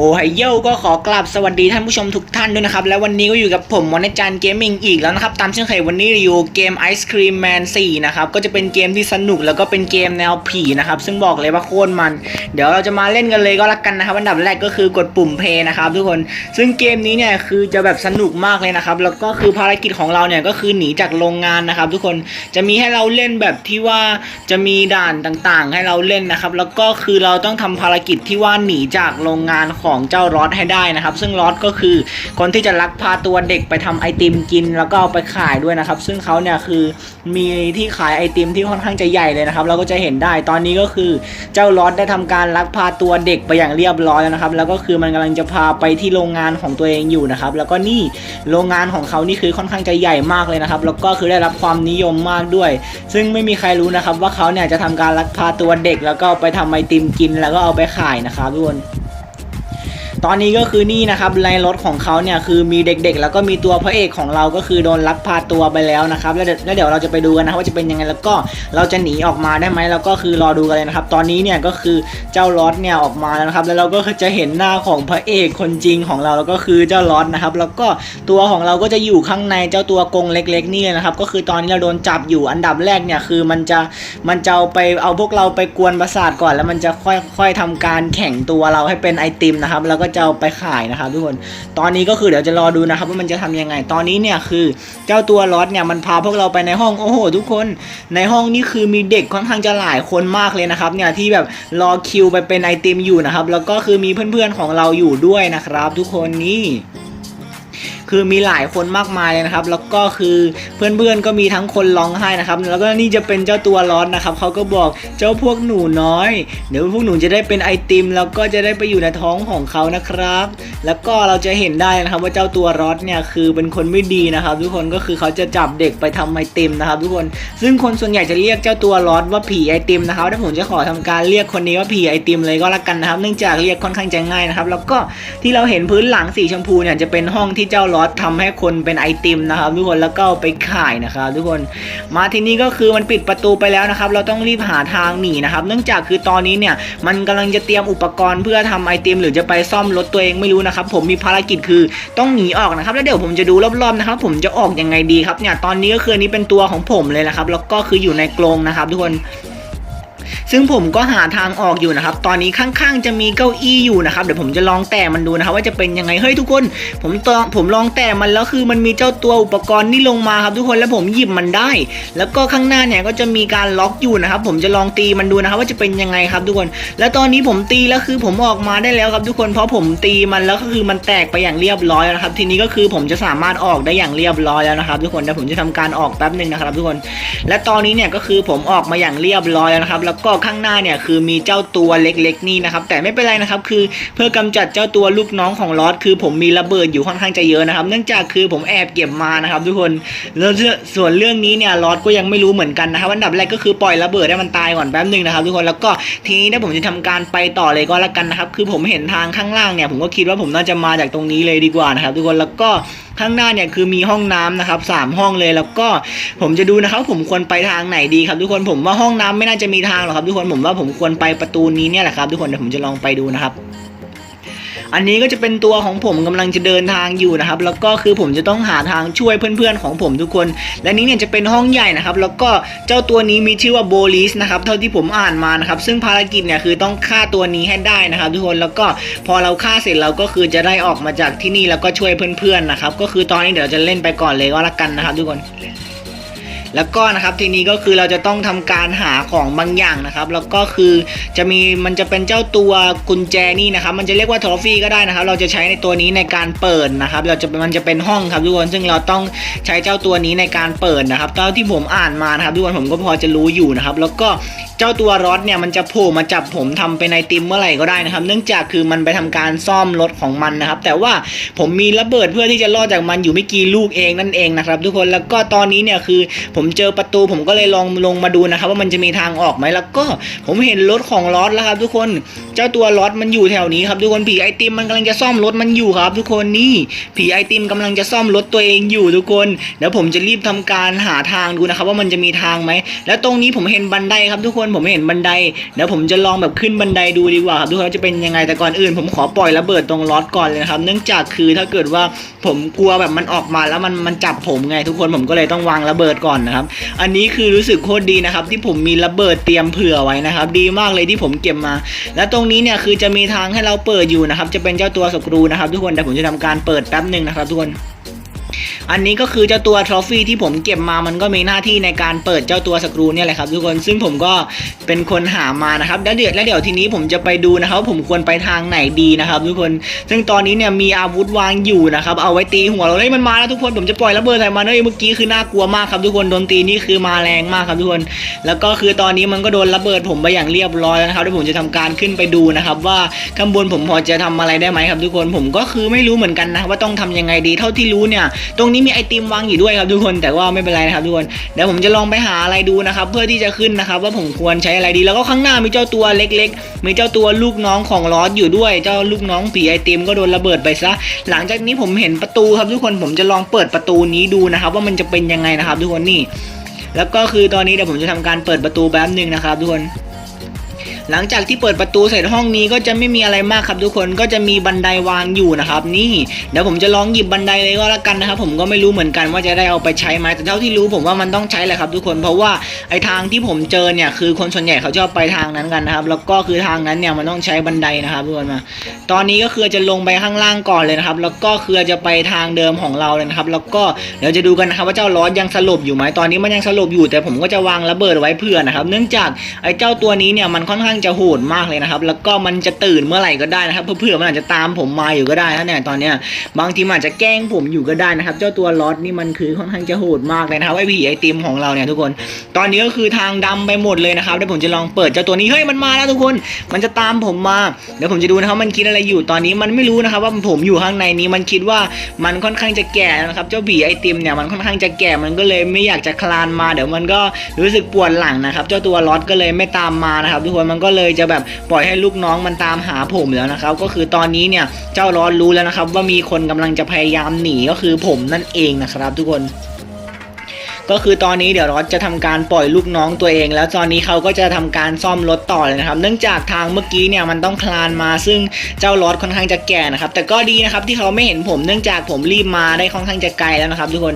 โอไฮโยก็ขอกราบสวัสดีท่านผู้ชมทุกท่านด้วยนะครับ และวันนี้ก็อยู่กับผมมอนจันเกมมิ่งอีกแล้วนะครับ ตามเช่นเคยวันนี้อยู่เกม Ice Cream Man 4 นะครับ ก็จะเป็นเกมที่สนุกแล้วก็เป็นเกมแนวผีนะครับ ซึ่งบอกเลยว่าโคตรมัน เดี๋ยวเราจะมาเล่นกันเลยก็แล้วกันนะครับ อันดับแรกก็คือกดปุ่มเพย์นะครับทุกคน ซึ่งเกมนี้เนี่ยคือจะแบบสนุกมากเลยนะครับ แล้วก็คือภารกิจของเราเนี่ยก็คือหนีจากโรงงานนะครับ ทุกคนจะมีให้เราเล่นแบบที่ว่าจะมีด่านต่างๆ ให้เราเล่นนะครับ แล้วก็คือเราต้องทำภารกิจที่ว่าหนีจากโรงงานของของเจ้ารอดให้ได้นะครับ ซึ่งรอดก็คือคนที่จะลักพาตัวเด็กไปทำไอติมกิน แล้วก็เอาไปขายด้วยนะครับ ซึ่งเขาเนี่ยคือมีที่ขายไอติมที่ค่อนข้างจะใหญ่เลยนะครับ เราก็จะเห็นได้ตอนนี้ก็คือเจ้ารอดได้ทำการลักพาตัวเด็กไปอย่างเรียบร้อยแล้วนะครับ แล้วก็คือมันกำลังจะพาไปที่โรงงานของตัวเองอยู่นะครับ แล้วก็นี่โรงงานของเขานี่คือค่อนข้างจะใหญ่มากเลยนะครับ แล้วก็คือได้รับความนิยมมากด้วย ซึ่งไม่มีใครรู้นะครับว่าเขาเนี่ยจะทำการลักพาตัวเด็กแล้วก็ไปทำไอติมกินแล้วก็เอาไปขายนะครับทุกคน ตอนนี้ก็คือนี่นะครับในรถของเขาเนี่ยคือมีเด็กๆ แล้วก็มีตัวพระเอกของเราก็คือโดนลักพาตัวไปแล้วนะครับแล้วเดี๋ยวเราจะไปดูกันนะว่าจะเป็นยังไงแล้วก็เราจะหนีออกมาได้ไหมแล้วก็คือรอดูกันเลยนะครับ ตอนนี้เนี่ยก็คือเจ้าลอตเนี่ยออกมาแล้วนะครับ แล้วเราก็จะเห็นหน้าของพระเอกคนจริงของเราแล้วก็คือเจ้าลอตนะครับ แล้วก็ตัวของเราก็จะอยู่ข้างในเจ้าตัวกรงเล็ก ๆ นี่นะครับ ก็คือตอนนี้เราโดนจับอยู่อันดับแรกเนี่ยคือมันจะมันจะเอาไปเอาพวกเราไปกวนประสาทก่อน แล้วมันจะค่อยๆทำการแข่งตัวเราให้เป็นไอติมนะครับแล้วก็จะเอาไปขายนะครับทุกคน ตอนนี้ก็คือเดี๋ยวจะรอดูนะครับว่ามันจะทำยังไง ตอนนี้เนี่ยคือเจ้าตัวลอตเนี่ยมันพาพวกเราไปในห้องโอ้โห ทุกคน ในห้องนี้คือมีเด็กค่อนข้างจะหลายคนมากเลยนะครับเนี่ยที่แบบรอคิวไปเป็นไอติมอยู่นะครับแล้วก็คือมีเพื่อนๆของเราอยู่ด้วยนะครับ ทุกคนนี่ คือมีหลายคนมากมายเลยนะครับ แล้วก็คือเพื่อนๆก็มีทั้งคนร้องไห้นะครับ แล้วก็นี่จะเป็นเจ้าตัวร้อนนะครับเขาก็บอกเจ้าพวกหนูน้อย เดี๋ยวพวกหนูจะได้เป็นไอติม แล้วก็จะได้ไปอยู่ในท้องของเขานะครับ แล้วก็เราจะเห็นได้นะครับว่าเจ้าตัวรอดเนี่ยคือเป็นคนไม่ดีนะครับ ทุกคนก็คือเขาจะจับเด็กไปทำไอติมนะครับ ทุกคนซึ่งคนส่วนใหญ่จะเรียกเจ้าตัวรอดว่าผีไอติมนะครับถ้าผมจะขอทำการเรียกคนนี้ว่าผีไอติมเลยก็แล้วกันนะครับ เนื่องจากเรียกค่อนข้างจะง่ายนะครับ แล้วก็ที่เราเห็นพื้นหลังสีชมพูเนี่ยจะเป็นห้องที่เจ้ารอดทำให้คนเป็นไอติมนะครับ ทุกคนแล้วก็ไปขายนะครับ ทุกคนมาที่นี่ก็คือมันปิดประตูไปแล้วนะครับ เราต้องรีบหาทางหนีนะครับ เนื่องจากคือตอนนี้เนี่ยมันกำลังจะเตรียมอุปกรณ์เพื่อทำไอติม หรือจะไปซ่อมรถตัวเองไม่รู้นะครับ ผมมีภารกิจคือต้องหนีออกนะครับ แล้วเดี๋ยวผมจะดูรอบๆนะครับ ผมจะออกยังไงดีครับเนี่ยตอนนี้ก็คือนนี้เป็นตัวของผมเลยนะครับ แล้วก็คืออยู่ในกรงนะครับ ทุกคน ซึ่งผมก็หาทางออกอยู่นะครับ ตอนนี้ข้างๆจะมีเก้าอี้อยู่นะครับ เดี๋ยวผมจะลองแตะมันดูนะครับ ว่าจะเป็นยังไง เฮ้ยทุกคน ผมตองผมลองแตะมันแล้วคือมันมีเจ้าตัวอุปกรณ์นี่ลงมาครับทุกคน แล้วผมหยิบมันได้ แล้วก็ข้างหน้าเนี่ยก็จะมีการล็อกอยู่นะครับ ผมจะลองตีมันดูนะครับ ว่าจะเป็นยังไงครับทุกคน แล้วตอนนี้ผมตีแล้วคือผมออกมาได้แล้วครับทุกคน เพราะผมตีมันแล้วก็คือมันแตกไปอย่างเรียบร้อยแล้วนะครับ ทีนี้ก็คือผมจะสามารถออกได้อย่างเรียบร้อยแล้วนะครับ ทุกคนเดี๋ยวผมจะทำการออกแป๊บหนึ่งนะครับ ทุกคน และตอนนี้เนี่ยก็คือผมออกมาอย่างเรียบร้อยแล้วนะครับแล้วก็ข้างหน้าเนี่ยคือมีเจ้าตัวเล็กๆนี่นะครับแต่ไม่เป็นไรนะครับคือเพื่อกำจัดเจ้าตัวลูกน้องของลอสคือผมมีระเบิดอยู่ค่อนข้างจะเยอะนะครับ เนื่องจากคือผมแอบเก็บมานะครับ ทุกคนแล้วส่วนเรื่องนี้เนี่ยลอสก็ยังไม่รู้เหมือนกันนะครับอันดับแรกก็คือปล่อยระเบิดให้มันตายก่อนแป๊บหนึ่งนะครับ ทุกคนแล้วก็ทีนี้ถ้าผมจะทำการไปต่อเลยก็แล้วกันนะครับ คือผมเห็นทางข้างล่างเนี่ยผมก็คิดว่าผมน่าจะมาจากตรงนี้เลยดีกว่านะครับ ทุกคนแล้วก็ ข้างหน้าเนี่ยคือมีห้องน้ำนะครับสามห้องเลยแล้วก็ผมจะดูนะครับ ผมควรไปทางไหนดีครับ ทุกคนผมว่าห้องน้ำไม่น่าจะมีทางหรอกครับ ทุกคนผมว่าผมควรไปประตูนี้เนี่ยแหละครับ ทุกคนเดี๋ยวผมจะลองไปดูนะครับ อันนี้ก็จะเป็นตัวของผมกำลังจะเดินทางอยู่นะครับ แล้วก็คือผมจะต้องหาทางช่วยเพื่อนๆของผมทุกคน และนี้เนี่ยจะเป็นห้องใหญ่นะครับ แล้วก็เจ้าตัวนี้มีชื่อว่าโบลิสนะครับ เท่าที่ผมอ่านมานะครับ ซึ่งภารกิจเนี่ยคือต้องฆ่าตัวนี้ให้ได้นะครับทุกคน แล้วก็พอเราฆ่าเสร็จเราก็คือจะได้ออกมาจากที่นี่แล้วก็ช่วยเพื่อนๆนะครับ ก็คือตอนนี้เดี๋ยวจะเล่นไปก่อนเลยก็แล้วกันนะครับ ทุกคน แล้วก็นะครับทีนี้ก็คือเราจะต้องทำการหาของบางอย่างนะครับ แล้วก็คือจะมีมันจะเป็นเจ้าตัวกุญแจนี่นะครับ มันจะเรียกว่าทรอฟี่ก็ได้นะครับ เราจะใช้ในตัวนี้ในการเปิดนะครับ เราจะมันจะเป็นห้องครับทุกคนซึ่งเราต้องใช้เจ้าตัวนี้ในการเปิดนะครับตอนที่ผมอ่านมานะครับทุกคนผมก็พอจะรู้อยู่นะครับ แล้วก็ เจ้าตัวรถเนี่ยมันจะโผล่มาจับผมทำเป็นไอติมเมื่อไหร่ก็ได้นะครับ เนื่องจากคือมันไปทำการซ่อมรถของมันนะครับ แต่ว่าผมมีระเบิดเพื่อที่จะรอดจากมันอยู่ไม่กี่ลูกเองนั่นเองนะครับทุกคนแล้วก็ตอนนี้เนี่ยคือผมเจอประตูผมก็เลยลองลงมาดูนะครับ ว่ามันจะมีทางออกไหมแล้วก็ผมเห็นรถของลอสแล้วครับ ทุกคนเจ้าตัวลอสมันอยู่แถวนี้ครับทุกคนผีไอติมมันกำลังจะซ่อมรถมันอยู่ครับ ทุกคนนี่ผีไอติมกำลังจะซ่อมรถตัวเองอยู่ทุกคนเดี๋ยวผมจะรีบทำการหาทางดูนะครับ ว่ามันจะมีทางไหมแล้วตรงนี้ผมเห็นบันไดครับทุกคนผมไม่เห็นบันไดเดี๋ยวผมจะลองแบบขึ้นบันไดดูดีกว่าครับทุกคนว่าจะเป็นยังไงแต่ก่อนอื่น ผมขอปล่อยระเบิดตรงลอสก่อนเลยนะครับ เนื่องจากคือถ้าเกิดว่าผมกลัวแบบมันออกมาแล้วมันมันจับผมไง ทุกคนผมก็เลยต้องวางระเบิดก่อนนะครับ อันนี้คือรู้สึกโคตรดีนะครับ ที่ผมมีระเบิดเตรียมเผื่อไว้นะครับ ดีมากเลยที่ผมเก็บมา และตรงนี้เนี่ยคือจะมีทางให้เราเปิดอยู่นะครับ จะเป็นเจ้าตัวสกรูนะครับ ทุกคนแต่ผมจะทำการเปิดแป๊บหนึ่งนะครับทุกคน อันนี้ก็คือเจ้าตัวทรอฟี่ที่ผมเก็บมามันก็มีหน้าที่ในการเปิดเจ้าตัวสกรูเนี่ยแหละครับทุกคนซึ่งผมก็เป็นคนหามานะครับแล้วเดี๋ยวแล้วเดี๋ยวทีนี้ผมจะไปดูนะครับ ผมควรไปทางไหนดีนะครับทุกคน ซึ่งตอนนี้เนี่ยมีอาวุธวางอยู่นะครับเอาไว้ตีหัวเราเฮ้ยมันมาแล้วทุกคนผมจะปล่อยระเบิดใส่มันเฮ้ยเมื่อกี้คือน่ากลัวมากครับทุกคนโดนตีนี่คือมาแรงมากครับทุกคน แล้วก็คือตอนนี้มันก็โดนระเบิดผมไปอย่างเรียบร้อยแล้วนะครับเดี๋ยวผมจะทำการขึ้นไปดูนะครับ ว่าข้างบนผมพอจะทำอะไรได้ไหมครับทุกคนผมก็คือไม่รู้เหมือนกันนะว่าต้องทำยังไงดีเท่าที่รู้เนี่ยตรงนี้มีไอติมวางอยู่ด้วยครับทุกคนแต่ว่าไม่เป็นไรนะครับทุกคนเดี๋ยวผมจะลองไปหาอะไรดูนะครับ เพื่อที่จะขึ้นนะครับ ว่าผมควรใช้อะไรดี แล้วก็ข้างหน้ามีเจ้าตัวเล็ก ๆ มีเจ้าตัวลูกน้องของลอสอยู่ด้วย เจ้าลูกน้องผีไอติมก็โดนระเบิดไปซะ หลังจากนี้ผมเห็นประตูครับทุกคนผมจะลองเปิดประตูนี้ดูนะครับ ว่ามันจะเป็นยังไงนะครับ ทุกคนนี่ แล้วก็คือตอนนี้เดี๋ยวผมจะทำการเปิดประตูแป๊บหนึ่งนะครับทุกคน หลังจากที่เปิดประตูเสร็จห้องนี้ก็จะไม่มีอะไรมากครับทุกคนก็จะมีบันไดวางอยู่นะครับ นี่เดี๋ยวผมจะลองหยิบบันไดเลยก็แล้วกันนะครับผมก็ไม่รู้เหมือนกันว่าจะได้เอาไปใช้ไหมแต่เท่าที่รู้ผมว่ามันต้องใช้แหละครับทุกคนเพราะว่าไอทางที่ผมเจอเนี่ยคือคนส่วนใหญ่เขาชอบไปทางนั้นกันนะครับ แล้วก็คือทางนั้นเนี่ยมันต้องใช้บันไดนะครับทุกคนมา ตอนนี้ก็คือจะลงไปข้างล่างก่อนเลยนะครับ แล้วก็คือจะไปทางเดิมของเราเลยนะครับ แล้วก็เดี๋ยวจะดูกันนะครับว่าเจ้าลอยังสลบอยู่ไหมตอนนี้มันยังสลบอยู่ แต่ผมก็จะวางระเบิดไว้เผื่อนะครับ เนื่องจากไอ้เจ้าตัวนี้เนี่ยมันค่อนข้างจะโหดมากเลยนะครับ แล้วก็มันจะตื่นเมื่อไหร่ก็ได้นะครับเพื่อมันอาจจะตามผมมาอยู่ก็ได้นะเนี่ยตอนเนี้ยบางทีมันอาจจะแกล้งผมอยู่ก็ได้นะครับ เจ้าตัวลอสนี่มันคือค่อนข้างจะโหดมากเลยนะครับไอ้ผีไอติมของเราเนี่ยทุกคน ตอนนี้ก็คือทางดำไปหมดเลยนะครับเดี๋ยวผมจะลองเปิดเจ้าตัวนี้เฮ้ยมันมาแล้วทุกคน มันจะตามผมมาเดี๋ยวผมจะดูนะครับมันคิดอะไรอยู่ตอนนี้มันไม่รู้นะครับว่าผมอยู่ข้างในนี้มันคิดว่ามันค่อนข้างจะแก่แล้วนะครับ เจ้าผีไอติมเนี่ยมันค่อนข้างจะแก่มันก็เลยไม่อยากจะคลานมา เดี๋ยวมันก็รู้สึกปวดหลังนะครับ เจ้าตัวลอสก็เลยไม่ตามมานะครับ ทุกคนมันก็็เลยจะแบบปล่อยให้ลูกน้องมันตามหาผมแล้วนะครับ ก็คือตอนนี้เนี่ยเจ้าร้อนรู้แล้วนะครับ ว่ามีคนกำลังจะพยายามหนีก็คือผมนั่นเองนะครับ ทุกคน ก็คือตอนนี้เดี๋ยวรอสจะทำการปล่อยลูกน้องตัวเอง แล้วตอนนี้เขาก็จะทำการซ่อมรถต่อเลยนะครับ เนื่องจากทางเมื่อกี้เนี่ยมันต้องคลานมา ซึ่งเจ้ารถค่อนข้างจะแก่นะครับ แต่ก็ดีนะครับที่เขาไม่เห็นผม เนื่องจากผมรีบมาได้ค่อนข้างจะไกลแล้วนะครับทุกคน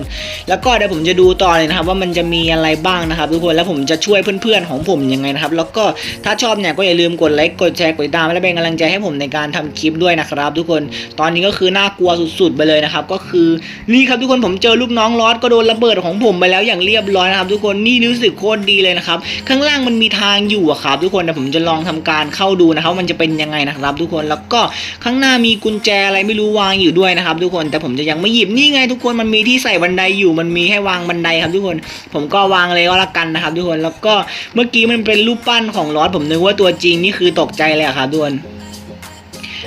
แล้วก็เดี๋ยวผมจะดูต่อเลยนะครับ ว่ามันจะมีอะไรบ้างนะครับ ทุกคน แล้วผมจะช่วยเพื่อนๆของผมยังไงนะครับ แล้วก็ถ้าชอบเนี่ยก็อย่าลืมกดไลค์กดแชร์กดติดตามและเป็นกำลังใจให้ผมในการทำคลิปด้วยนะครับ ทุกคน ตอนนี้ก็คือน่ากลัวสุดๆ ไปเลยนะครับ ก็คือนี่ครับทุกคนผมเจอลูกน้องลอสก็โดนระเบิดของผมไปแล้วอย่างเรียบร้อยนะครับ ทุกคนนี่รู้สึกโคตรดีเลยนะครับ ข้างล่างมันมีทางอยู่อะครับ ทุกคนแต่ผมจะลองทำการเข้าดูนะครับ มันจะเป็นยังไงนะครับ ทุกคนแล้วก็ข้างหน้ามีกุญแจอะไรไม่รู้วางอยู่ด้วยนะครับ ทุกคนแต่ผมจะยังไม่หยิบนี่ไง ทุกคนมันมีที่ใส่บันไดอยู่มันมีให้วางบันไดครับ ทุกคนผมก็วางเลยก็แล้วกันนะครับ ทุกคนแล้วก็เมื่อกี้มันเป็นรูปปั้นของลอสผมนึกว่าตัวจริงนี่คือตกใจเลยอะครับทุกคน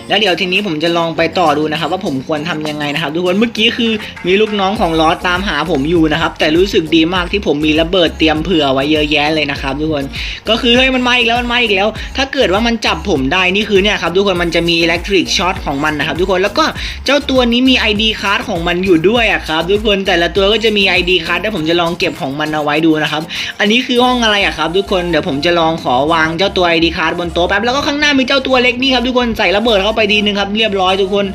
แล้วเดี๋ยวทีนี้ผมจะลองไปต่อดูนะครับ ว่าผมควรทำยังไงนะครับ ทุกคนเมื่อกี้คือมีลูกน้องของลอสตามหาผมอยู่นะครับ แต่รู้สึกดีมากที่ผมมีระเบิดเตรียมเผื่อไว้เยอะแยะเลยนะครับ ทุกคนก็คือเฮ้ยมันมาอีกแล้วมันมาอีกแล้ว ถ้าเกิดว่ามันจับผมได้นี่คือเนี่ยครับทุกคนมันจะมีอิเล็กทริกช็อตของมันนะครับทุกคนแล้วก็เจ้าตัวนี้มี ID คาร์ดของมันอยู่ด้วยอะครับทุกคนแต่ละตัวก็จะมี ID คาร์ดแล้วผมจะลองเก็บของมันเอาไว้ดูนะครับอันนี้คือห้องอะไรอะครับ ทุกคนเดี๋ยวผมจะลองขอวางเจ้าตัว ID คาร์ดบนโต๊ะแป๊บแล้วก็ข้างหน้ามีเจ้าตัวเล็กนี่ครับทุกคนใส่ระเบิดเข้าไปดีนึงครับ เรียบร้อยทุกคน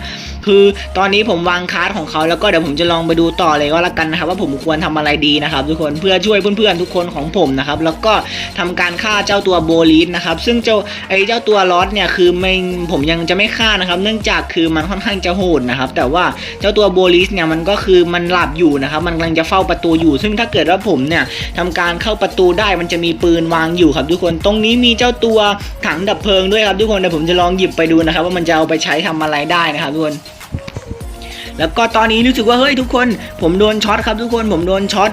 คือตอนนี้ผมวางคาร์ดของเขาแล้วก็เดี๋ยวผมจะลองไปดูต่อเลยก็แล้วกันนะครับว่าผมควรทำอะไรดีนะครับทุกคนเพื่อช่วยเพื่อนๆทุกคนของผมนะครับแล้วก็ทำการฆ่าเจ้าตัวโบลีสนะครับซึ่งเจ้าไอ้เจ้าตัวลอสเนี่ยคือไม่ผมยังจะไม่ฆ่านะครับ เนื่องจากคือมันค่อนข้างจะโหดนะครับแต่ว่าเจ้าตัวโบลีสเนี่ยมันก็คือมันหลับอยู่นะครับมันกำลังจะเฝ้าประตูอยู่ ซึ่งถ้าเกิดว่าผมเนี่ยทำการเข้าประตูได้มันจะมีปืนวางอยู่ครับทุกคนตรงนี้มีเจ้าตัวถังดับเพลิงด้วยครับทุกคนเดี๋ยวผมจะลองหยิบไปดูนะครับ ว่ามันจะเอาไปใช้ทำอะไรได้นะครับทุกคน แล้วก็ตอนนี้รู้สึกว่าเฮ้ยทุกคน ผมโดนช็อตครับทุกคนผมโดนช็อต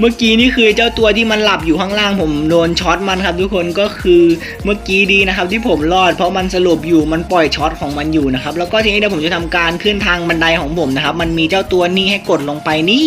เมื่อกี้นี่คือเจ้าตัวที่มันหลับอยู่ข้างล่างผมโดนช็อตมันครับ ทุกคนก็คือเมื่อกี้ดีนะครับที่ผมรอดเพราะมันสลบอยู่มันปล่อยช็อตของมันอยู่นะครับแล้วก็ทีนี้เดี๋ยวผมจะทำการขึ้นทางบันไดของผมนะครับมันมีเจ้าตัวนี้ให้กดลงไปนี่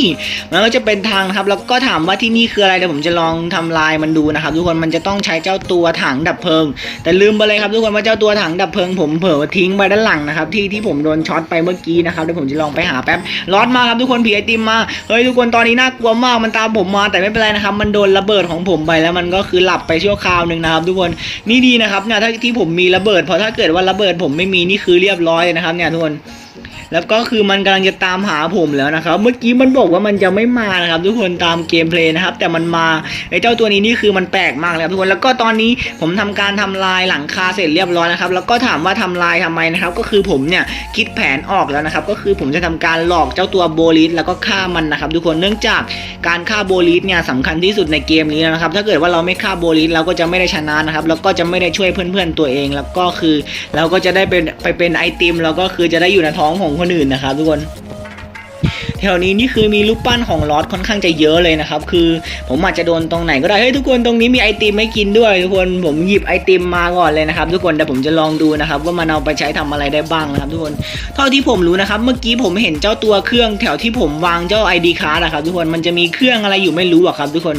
มันก็จะเป็นทางครับแล้วก็ถามว่าที่นี่คืออะไรเดี๋ยวผมจะลองทำลายมันดูนะครับ ทุกคนมันจะต้องใช้เจ้าตัวถังดับเพลิง แต่ลืมไปเลยครับ ทุกคนว่าเจ้าตัวถังดับเพลิง ผมเผลอทิ้งไปด้านหลังนะครับที่ที่ผมโดนช็อตไปเมื่อกี้นะครับเดี๋ยวผมจะลองไปหาแป๊บรอนมาครับทุกคนผีไอติมมาเฮ้ยทุกคนตอนนี้น่ากลัวมากมันตามผมมาแต่ไม่เป็นไรนะครับมันโดนระเบิดของผมไปแล้วมันก็คือหลับไปชั่วคราวหนึ่งนะครับทุกคนนี่ดีนะครับเนี่ยถ้าที่ผมมีระเบิดเพราะถ้าเกิดว่าระเบิดผมไม่มีนี่คือเรียบร้อยเลยนะครับเนี่ยทุกคน แล้วก็คือมันกำลังจะตามหาผมแล้วนะครับ เมื่อกี้มันบอกว่ามันจะไม่มานะครับ ทุกคนตามเกมเพลย์นะครับ แต่มันมาไอ้เจ้าตัวนี้นี่คือมันแปลกมากเลยครับทุกคน แล้วก็ตอนนี้ผมทำการทำลายหลังคาเสร็จเรียบร้อยนะครับ แล้วก็ถามว่าทำลายทำไมนะครับ ก็คือผมเนี่ยคิดแผนออกแล้วนะครับ ก็คือผมจะทำการหลอกเจ้าตัวโบลิสแล้วก็ฆ่ามันนะครับ ทุกคน เนื่องจากการฆ่าโบลิสเนี่ยสำคัญที่สุดในเกมนี้นะครับ ถ้าเกิดว่าเราไม่ฆ่าโบลิสเราก็จะไม่ได้ชนะนะครับ แล้วก็จะไม่ได้ช่วยเพื่อนๆตัวเอง แล้วก็คือเราก็จะได้เป็นไปเป็นไอติม แล้วก็คือจะได้อยู่ในท้องของคนอื่นนะครับทุกคน แถวนี้นี่คือมีรูปปั้นของลอสค่อนข้างจะเยอะเลยนะครับ คือผมอาจจะโดนตรงไหนก็ได้ เฮ้ยทุกคนตรงนี้มีไอติมให้กินด้วยทุกคน ผมหยิบไอติมมาก่อนเลยนะครับทุกคนแต่ผมจะลองดูนะครับว่ามันเอาไปใช้ทำอะไรได้บ้างนะครับ ทุกคน เท่าที่ผมรู้นะครับ เมื่อกี้ผมเห็นเจ้าตัวเครื่องแถวที่ผมวางเจ้า ID card นะครับทุกคน มันจะมีเครื่องอะไรอยู่ไม่รู้อะครับ ทุกคน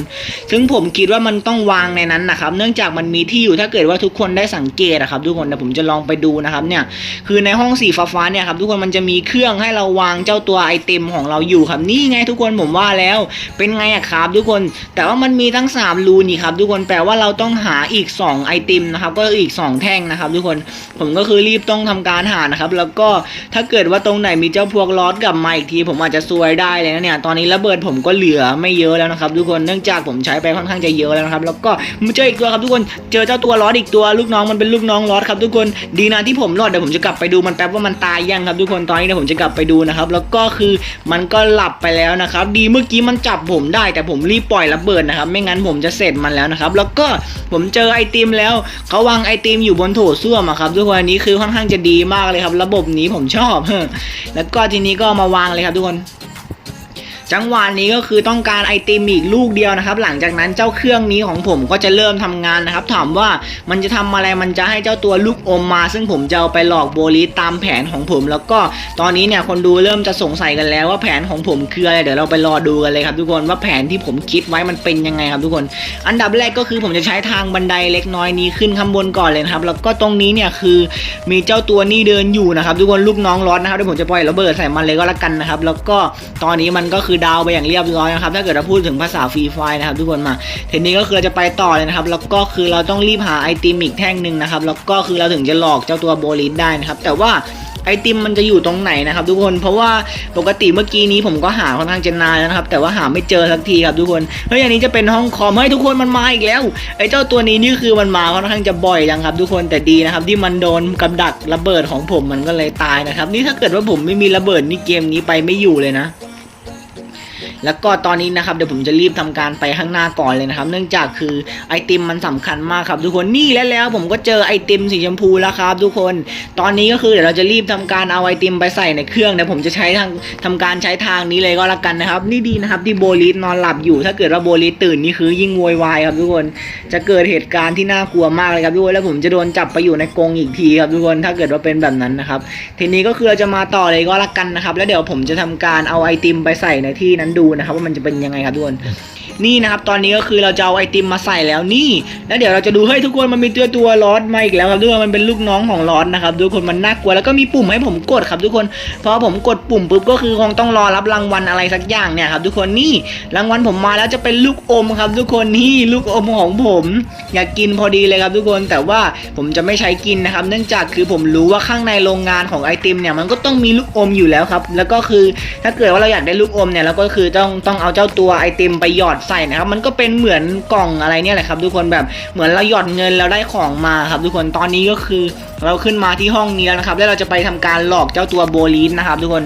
ซึ่งผมคิดว่ามันต้องวางในนั้นนะครับ เนื่องจากมันมีที่อยู่ถ้าเกิดว่าทุกคนได้สังเกตอะครับ ทุกคนแต่ผมจะลองไปดูนะครับเนี่ย คือในห้องสีฟ้าเนี่ยครับทุกคนมันจะมีเครื่องให้เราวางเจ้าตัวไอติมของเราอยู่ครับนี่ไงทุกคนผมว่าแล้ว เป็นไงอะครับทุกคน แต่ว่ามันมีทั้ง 3 รูนี่ครับทุกคนแปลว่าเราต้องหาอีก 2 ไอติมนะครับ ก็อีก 2 แท่งนะครับ ทุกคนผมก็คือรีบต้องทำการหานะครับ แล้วก็ถ้าเกิดว่าตรงไหนมีเจ้าพวกลอสกลับมาอีกที ผมอาจจะซวยได้เลยนะเนี่ยตอนนี้ระเบิดผมก็เหลือไม่เยอะแล้วนะครับ ทุกคนเนื่องจากผมใช้ไปค่อนข้างจะเยอะแล้วนะครับ แล้วก็มาเจออีกตัวครับทุกคนเจอเจ้าตัวลอสอีกตัวลูกน้องมันเป็นลูกน้องลอสครับทุกคนดีนะที่ผมรอดเดี๋ยวผมจะกลับไปดูมันแป๊บว่ามันตายยังครับทุกคนตอนนี้เดี๋ยวผมจะกลับไปดูนะครับแล้วก็คือมันก็หลับไปแล้วนะครับ ดีเมื่อกี้มันจับผมได้ แต่ผมรีบปล่อยระเบิดนะครับ ไม่งั้นผมจะเสร็จมันแล้วนะครับ แล้วก็ผมเจอไอติมแล้วเขาวางไอติมอยู่บนโถส้วมครับทุกคนอันนี้คือค่อนข้างจะดีมากเลยครับ ระบบนี้ผมชอบแล้วก็ทีนี้ก็มาวางเลยครับทุกคน จังหวะนี้ก็คือต้องการไอติมอีกลูกเดียวนะครับ หลังจากนั้นเจ้าเครื่องนี้ของผมก็จะเริ่มทำงานนะครับ ถามว่ามันจะทำอะไรมันจะให้เจ้าตัวลูกอมมา ซึ่งผมจะเอาไปหลอกโบลิสตามแผนของผม แล้วก็ตอนนี้เนี่ยคนดูเริ่มจะสงสัยกันแล้วว่าแผนของผมคืออะไรเดี๋ยวเราไปรอดูกันเลยครับทุกคนว่าแผนที่ผมคิดไว้มันเป็นยังไงครับทุกคน อันดับแรกก็คือผมจะใช้ทางบันไดเล็กน้อยนี้ขึ้นข้างบนก่อนเลยครับแล้วก็ตรงนี้เนี่ยคือมีเจ้าตัวนี้เดินอยู่นะครับทุกคนลูกน้องรอดนะครับเดี๋ยวผมจะปล่อยระเบิดใส่มันเลยก็แล้วกันนะครับแล้วก็ตอนนี้มันก็คือดาวไปอย่างเรียบร้อยนะครับถ้าเกิดเราพูดถึงภาษาฟรีไฟนะครับทุกคนมาเทีนี้ก็คือเราจะไปต่อเลยนะครับแล้วก็คือเราต้องรีบหาไอติมอีกแท่งหนึ่งนะครับแล้วก็คือเราถึงจะหลอกเจ้าตัวโบลิสได้นะครับแต่ว่าไอติมมันจะอยู่ตรงไหนนะครับทุกคนเพราะว่าปกติเมื่อกี้นี้ผมก็หาค่อนข้างจะนานแล้วนะครับ แต่ว่าหาไม่เจอสักทีครับทุกคนเฮ้ยอันนี้จะเป็นห้องคอมเฮ้ยทุกคนมันมาอีกแล้วไอเจ้าตัวนี้นี่คือมันมาค่อนข้างจะบ่อยจังครับ ทุกคนแต่ดีนะครับ ที่มันโดนกับดักระเบิดของผมมันก็เลยตายนะครับ นี่ถ้าเกิดว่าผมไม่มีระเบิดนี่เกมนี้ไปไม่อยู่เลยนะ แล้วก็ตอนนี้นะครับเดี๋ยวผมจะรีบทำการไปข้างหน้าก่อนเลยนะครับ เนื่องจากคือไอติมมันสำคัญมากครับทุกคนนี่และแล้วผมก็เจอไอติมสีชมพูแล้วครับ ทุกคนตอนนี้ก็คือเดี๋ยวเราจะรีบทำการเอาไอติมไปใส่ในเครื่องเดี๋ยวผมจะใช้ทางทำการใช้ทางนี้เลยก็แล้วกันนะครับ นี่ดีนะครับที่โบลิสนอนหลับอยู่ ถ้าเกิดว่าโบลิสตื่นนี่คือยิ่งโวยวายครับทุกคนจะเกิดเหตุการณ์ที่น่ากลัวมากเลยครับทุกคนแล้วผมจะโดนจับไปอยู่ในกรงอีกทีครับทุกคนถ้าเกิดว่าเป็นแบบนั้นนะครับ ทีนี้ก็คือเราจะมาต่อเลยก็แล้วกันนะครับ แล้วเดี๋ยวผมจะทำการเอาไอติมไปใส่ในที่นั้นดูนะครับว่ามันจะเป็นยังไงครับทุกคน นี่นะครับตอนนี้ก็คือเราจะเอาไอติมมาใส่แล้วนี่ แล้วเดี๋ยวเราจะดูเฮ้ยทุกคนมันมีตัวตัวลอสมาอีกแล้วครับทุกคนมันเป็นลูกน้องของลอสนะครับทุกคนมันน่ากลัวแล้วก็มีปุ่มให้ผมกดครับทุกคนพอผมกดปุ่มปุ๊บก็คือคงต้องรอรับรางวัลอะไรสักอย่างเนี่ยครับทุกคนนี่รางวัลผมมาแล้วจะเป็นลูกอมครับ ทุกคนนี่ลูกอมของผม อยากกินพอดีเลยครับทุกคนแต่ว่าผมจะไม่ใช้กินนะครับ เนื่องจากคือผมรู้ว่าข้างในโรงงานของไอติมเนี่ยมันก็ต้องมีลูกอมอยู่แล้วครับ แล้วก็คือถ้าเกิดว่าเราอยากได้ลูกอมเนี่ยเราก็คือต้องต้องเอาเจ้าตัวไอติมไปหยอดใส่นะครับมันก็เป็นเหมือนกล่องอะไรเนี่ยแหละครับ ทุกคนแบบเหมือนเราหยอดเงินเราได้ของมาครับ ทุกคนตอนนี้ก็คือเราขึ้นมาที่ห้องนี้แล้วนะครับ แล้วเราจะไปทำการหลอกเจ้าตัวโบลีนนะครับ ทุกคน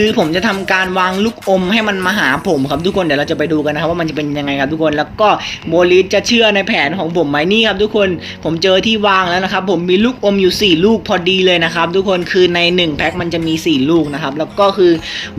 คือผมจะทำการวางลูกอมให้มันมาหาผมครับทุกคนเดี๋ยวเราจะไปดูกันนะครับว่ามันจะเป็นยังไงครับทุกคนแล้วก็โบลิสจะเชื่อในแผนของผมไหมนี่ครับทุกคนผมเจอที่วางแล้วนะครับ ผมมีลูกอมอยู่ 4 ลูกพอดีเลยนะครับ ทุกคนคือใน 1 แพ็คมันจะมี 4 ลูกนะครับแล้วก็คือ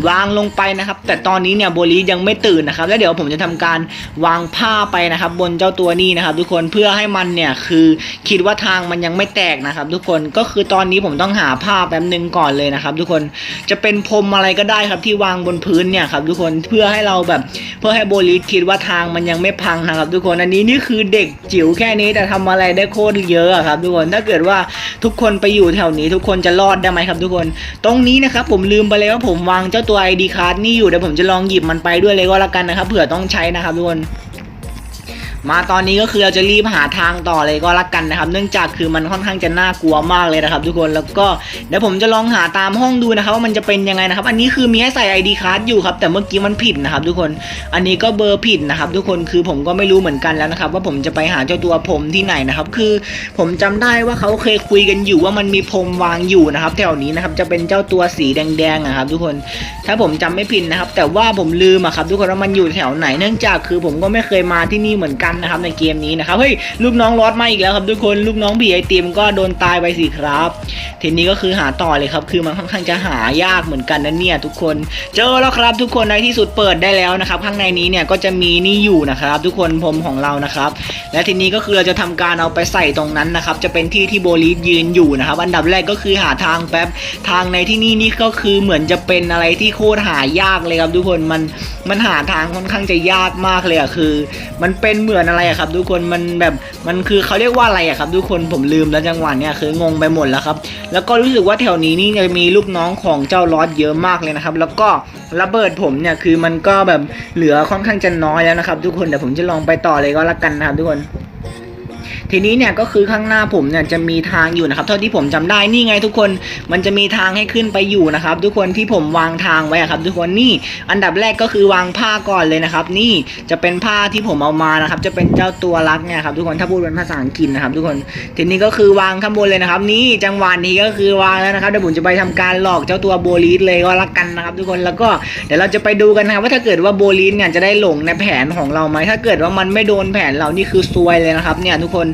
วางลงไปนะครับ แต่ตอนนี้เนี่ยโบลิสยังไม่ตื่นนะครับ แล้วเดี๋ยวผมจะทำการวางผ้าไปนะครับ บนเจ้าตัวนี้นะครับ ทุกคนเพื่อให้มันเนี่ยคือคิดว่าทางมันยังไม่แตกนะครับ ทุกคนก็คือตอนนี้ผมต้องหาผ้าแป๊บนึงก่อนเลยนะครับ ทุกคนจะเป็นพรมอะไรก็ได้ครับที่วางบนพื้นเนี่ยครับทุกคนเพื่อให้เราแบบ เพื่อให้โบลิสคิดว่าทางมันยังไม่พังนะครับ ทุกคนอันนี้นี่คือเด็กจิ๋วแค่นี้แต่ทำอะไรได้โคตรเยอะอะครับ ทุกคนถ้าเกิดว่าทุกคนไปอยู่แถวนี้ทุกคนจะรอดได้ไหมครับ ทุกคน ตรงนี้นะครับผมลืมไปเลยว่าผมวางเจ้าตัว ID card นี่อยู่เดี๋ยวผมจะลองหยิบมันไปด้วยเลยก็แล้วกันนะครับเผื่อต้องใช้นะครับทุกคน มาตอนนี้ก็คือเราจะรีบหาทางต่อเลยก็แล้วกันนะครับ เนื่องจากคือมันค่อนข้างจะน่ากลัวมากเลยนะครับ ทุกคนแล้วก็เดี๋ยวผมจะลองหาตามห้องดูนะครับ ว่ามันจะเป็นยังไงนะครับ อันนี้คือมีให้ใส่ ID card อยู่ครับแต่เมื่อกี้มันผิดนะครับ ทุกคนอันนี้ก็เบอร์ผิดนะครับ ทุกคนคือผมก็ไม่รู้เหมือนกันแล้วนะครับ ว่าผมจะไปหาเจ้าตัวผมที่ไหนนะครับ คือผมจำได้ว่าเขาเคยคุยกันอยู่ว่ามันมีพรมวางอยู่นะครับ แถวนี้นะครับจะเป็นเจ้าตัวสีแดงๆนะครับ ทุกคนถ้าผมจำไม่ผิดนะครับ แต่ว่าผมลืมอะครับ ทุกคนว่ามันอยู่แถวไหน เนื่องจากคือผมก็ไม่เคยมาที่นี่เหมือนกันนะครับในเกมนี้นะครับเฮ้ยลูกน้องรอดมาอีกแล้วครับทุกคนลูกน้องผีไอติมก็โดนตายไปสิครับทีนี้ก็คือหาต่อเลยครับคือมันค่อนข้างจะหายากเหมือนกันนะเนี่ยทุกคนเจอแล้วครับทุกคนในที่สุดเปิดได้แล้วนะครับข้างในนี้เนี่ยก็จะมีนี่อยู่นะครับ ทุกคนพรมของเรานะครับ และทีนี้ก็คือเราจะทำการเอาไปใส่ตรงนั้นนะครับจะเป็นที่ที่โบลิสยืนอยู่นะครับ อันดับแรกก็คือหาทางแป๊บทางในที่นี่นี่ก็คือเหมือนจะเป็นอะไรที่โคตรหายากเลยครับ ทุกคนมันมันหาทางค่อนข้างจะยากมากเลยอะคือ มันเป็นเหมือนอะไรอะครับทุกคนมันแบบมันคือเขาเรียกว่าอะไรอะครับทุกคนผมลืมแล้วจังหวะเนี้ยคืองงไปหมดแล้วครับ แล้วก็รู้สึกว่าแถวนี้นี่จะมีลูกน้องของเจ้าลอดเยอะมากเลยนะครับ แล้วก็ระเบิดผมเนี่ยคือมันก็แบบเหลือค่อนข้างจะน้อยแล้วนะครับ ทุกคนเดี๋ยวผมจะลองไปต่อเลยก็แล้วกันนะครับทุกคน ทีนี้เนี่ยก็คือข้างหน้าผมเนี่ยจะมีทางอยู่นะครับ เท่าที่ผมจำได้นี่ไงทุกคนมันจะมีทางให้ขึ้นไปอยู่นะครับ ทุกคนที่ผมวางทางไว้อะครับ ทุกคนนี่อันดับแรกก็คือวางผ้าก่อนเลยนะครับ นี่จะเป็นผ้าที่ผมเอามานะครับ จะเป็นเจ้าตัวรักเนี่ยครับ ทุกคนถ้าพูดเป็นภาษาอังกฤษนะครับ ทุกคนทีนี้ก็คือวางข้างบนเลยนะครับ นี่จังหวะนี้ก็คือวางแล้วนะครับเดี๋ยวผมจะไปทำการหลอกเจ้าตัวโบลีสเลยก็แล้วกันนะครับ ทุกคนแล้วก็เดี๋ยวเราจะไปดูกันนะครับว่าถ้าเกิดว่าโบลีสเนี่ยจะได้หลงในแผนของเราไหมถ้าเกิดว่ามันไม่โดนแผนเรานี่คือซวยเลยนะครับเนี่ยทุกคน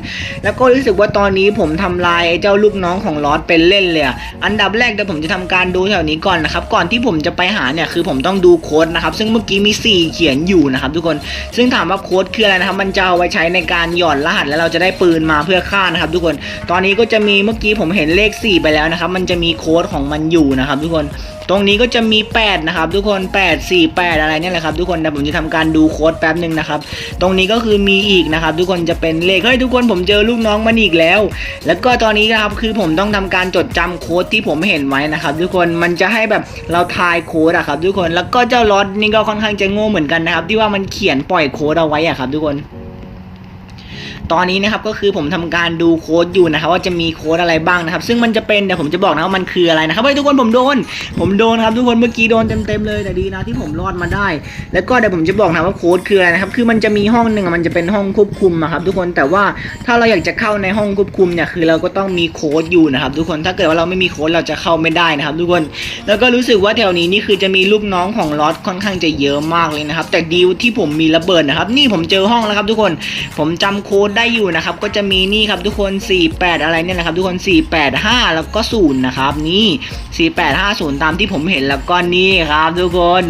แล้วก็รู้สึกว่าตอนนี้ผมทำลายเจ้าลูกน้องของลอสเป็นเล่นเลยอะอันดับแรกเดี๋ยวผมจะทำการดูแถวนี้ก่อนนะครับ ก่อนที่ผมจะไปหาเนี่ยคือผมต้องดูโค้ดนะครับ ซึ่งเมื่อกี้มี 4 เขียนอยู่นะครับ ทุกคน ซึ่งถามว่าโค้ดคืออะไรนะครับ มันจะเอาไว้ใช้ในการหย่อนรหัสแล้วเราจะได้ปืนมาเพื่อฆ่านะครับ ทุกคน ตอนนี้ก็จะมีเมื่อกี้ผมเห็นเลข 4 ไปแล้วนะครับ มันจะมีโค้ดของมันอยู่นะครับ ทุกคนตรงนี้ก็จะมี 8 นะครับ ทุกคน 8 4 8 อะไรเนี่ยแหละครับทุกคนแต่ผมจะทำการดูโค้ดแป๊บหนึ่งนะครับ ตรงนี้ก็คือมีอีกนะครับ ทุกคนจะเป็นเลขเฮ้ยทุกคนผมเจอลูกน้องมันอีกแล้ว แล้วก็ตอนนี้นะครับคือผมต้องทำการจดจำโค้ดที่ผมเห็นไว้นะครับ ทุกคนมันจะให้แบบเราทายโค้ดอะครับ ทุกคนแล้วก็เจ้าล็อตนี่ก็ค่อนข้างจะโง่เหมือนกันนะครับ ที่ว่ามันเขียนปล่อยโค้ดเอาไว้อะครับ ทุกคน ตอนนี้นะครับก็คือผมทำการดูโค้ดอยู่นะครับว่าจะมีโค้ดอะไรบ้างนะครับ ซึ่งมันจะเป็นเดี๋ยวผมจะบอกนะว่ามันคืออะไรนะครับเฮ้ยทุกคนผมโดน ผมโดนครับทุกคนเมื่อกี้โดนเต็มๆเลยแต่ดีนะที่ผมรอดมาได้ แล้วก็เดี๋ยวผมจะบอกนะว่าโค้ดคืออะไรนะครับคือมันจะมีห้องหนึ่งมันจะเป็นห้องควบคุมอะครับทุกคนแต่ว่าถ้าเราอยากจะเข้าในห้องควบคุมเนี่ยคือเราก็ต้องมีโค้ดอยู่นะครับทุกคนถ้าเกิดว่าเราไม่มีโค้ดเราจะเข้าไม่ได้นะครับทุกคนแล้วก็รู้สึกว่าแถวนี้นี่คือจะมีลูกน้องของลอสค่อนข้างจะเยอะมากเลยนะครับแต่ดีลที่ผมมีระเบิดนะครับนี่ผมเจอห้องแล้วครับทุกคน ผมจำโค้ดได้อยู่นะครับ ก็จะมีนี่ครับทุกคน 48 อะไรเนี่ยนะครับ ทุกคน 485 แล้วก็ 0 นะครับ นี่ 4850 ตามที่ผมเห็นแล้วก็นี่ครับ ทุกคน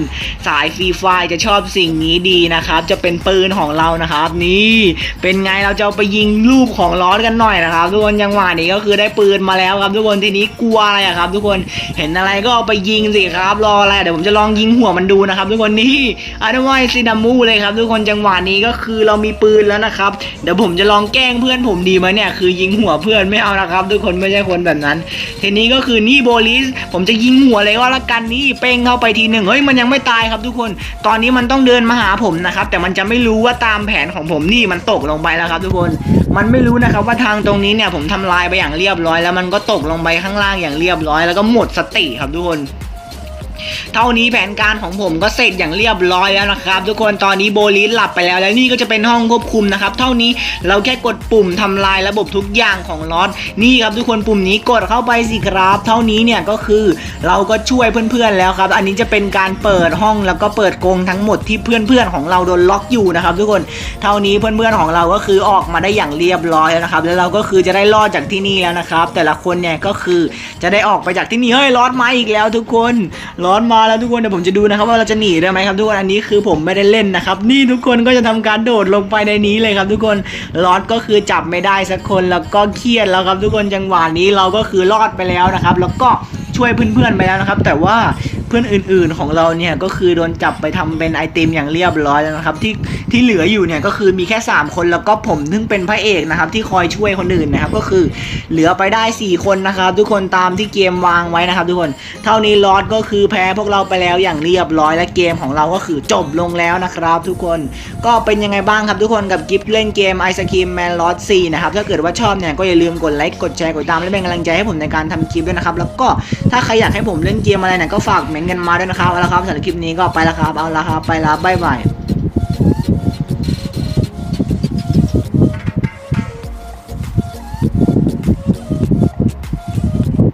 สายฟรีไฟจะชอบสิ่งนี้ดีนะครับ จะเป็นปืนของเรานะครับ นี่เป็นไงเราจะไปยิงลูกของล้อกันหน่อยนะครับ ทุกคนยังหวะนี้ก็คือได้ปืนมาแล้วครับ ทุกคนทีนี้กลัวอะไรครับ ทุกคนเห็นอะไรก็เอาไปยิงสิครับรออะไรเดี๋ยวผมจะลองยิงหัวมันดูนะครับ ทุกคนนี่อันว่าซินามูเลยครับ ทุกคนจังหวะนี้ก็คือเรามีปืนแล้วนะครับเดี๋ยวผมจะลองแกล้งเพื่อนผมดีไหมเนี่ยคือยิงหัวเพื่อนไม่เอานะครับ ทุกคนไม่ใช่คนแบบนั้นทีนี้ก็คือนี่โบลิสผมจะยิงหัวเลยว่าละกันนี่เป้งเข้าไปทีหนึ่งเฮ้ยมันยังไม่ตายครับทุกคน ตอนนี้มันต้องเดินมาหาผมนะครับ แต่มันจะไม่รู้ว่าตามแผนของผมนี่มันตกลงไปแล้วครับ ทุกคนมันไม่รู้นะครับว่าทางตรงนี้เนี่ยผมทำลายไปอย่างเรียบร้อย แล้วมันก็ตกลงไปข้างล่างอย่างเรียบร้อย แล้วก็หมดสติครับทุกคน เท่านี้แผนการของผมก็เสร็จอย่างเรียบร้อยแล้วนะครับ ทุกคนตอนนี้โบลิสหลับไปแล้ว และนี่ก็จะเป็นห้องควบคุมนะครับ เท่านี้เราแค่กดปุ่มทำลายระบบทุกอย่างของลอสนี่ครับทุกคนปุ่มนี้กดเข้าไปสิครับ เท่านี้เนี่ยก็คือเราก็ช่วยเพื่อนๆแล้วครับ อันนี้จะเป็นการเปิดห้องแล้วก็เปิดกรงทั้งหมดที่เพื่อนๆของเราโดนล็อกอยู่นะครับ ทุกคนเท่านี้เพื่อนๆของเราก็คือออกมาได้อย่างเรียบร้อยแล้วนะครับ แล้วเราก็คือจะได้รอดจากที่นี่แล้วนะครับ แต่ละคนเนี่ยก็คือจะได้ออกไปจากที่นี่เฮ้ยลอสมาอีกแล้ว ทุกคนลอสมาแล้วทุกคนเดี๋ยวผมจะดูนะครับว่าเราจะหนีได้ไหมครับทุกคนอันนี้คือผมไม่ได้เล่นนะครับนี่ทุกคนก็จะทำการโดดลงไปในนี้เลยครับ ทุกคนลอสก็คือจับไม่ได้สักคนแล้วก็เครียดแล้วครับทุกคนจังหวะนี้เราก็คือรอดไปแล้วนะครับ แล้วก็ช่วยเพื่อนๆไปแล้วนะครับ แต่ว่า พื่อนอื่น ๆ ของเราเนี่ยก็คือโดนจับไปทำเป็นไอติมอย่างเรียบร้อยแล้วนะครับ ที่ที่เหลืออยู่เนี่ยก็คือมีแค่ 3 คนแล้วก็ผมซึ่งเป็นพระเอกนะครับ ที่คอยช่วยคนอื่นนะครับ ก็คือเหลือไปได้ 4 คนนะครับ ทุกคนตามที่เกมวางไว้นะครับ ทุกคนเท่านี้ลอสก็คือแพ้พวกเราไปแล้วอย่างเรียบร้อยและเกมของเราก็คือจบลงแล้วนะครับ ทุกคนก็เป็นยังไงบ้างครับทุกคนกับกิฟเล่นเกมไอศครีมแมนลอส4นะครับถ้าเกิดว่าชอบเนี่ยก็อย่าลืมกดไลค์กดแชร์กดตามและเป็นกำลังใจให้ผมในการทำคลิปด้วยนะครับแล้วก็ถ้าใครอยากให้ผมเล่นเกมอะไรเนี่ยก็ฝากเมนกันมาด้วยนะครับเอาละครับสำหรับคลิปนี้ก็ไปแล้วครับเอาละครับไปแล้วบ๊ายบาย